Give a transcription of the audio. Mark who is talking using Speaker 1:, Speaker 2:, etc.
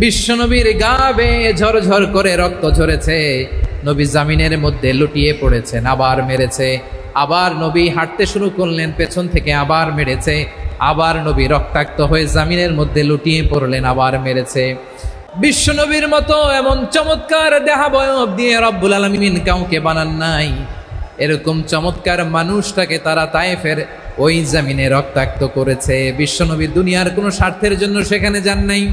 Speaker 1: বিশ্বনবীর গা বেয়ে ঝরঝর করে রক্ত ঝরেছে। নবী জামিনের মধ্যে লুটিয়ে পড়েছেন, আবার মেরেছে। আবার নবী হাঁটতে শুরু করলেন, পেছন থেকে আবার মেরেছে। আবার নবী রক্তাক্ত হয়ে জামিনের মধ্যে লুটিয়ে পড়লেন, আবার মেরেছে। বিশ্বনবীর মতো এমন চমৎকার দেহাবয়ব দিয়ে রব্বুল আলমিন কাউকে বানান নাই। এরকম চমৎকার মানুষটাকে তারা তায়েফের ওই জামিনে রক্তাক্ত করেছে। বিশ্বনবী দুনিয়ার কোনো স্বার্থের জন্য সেখানে যান নাই।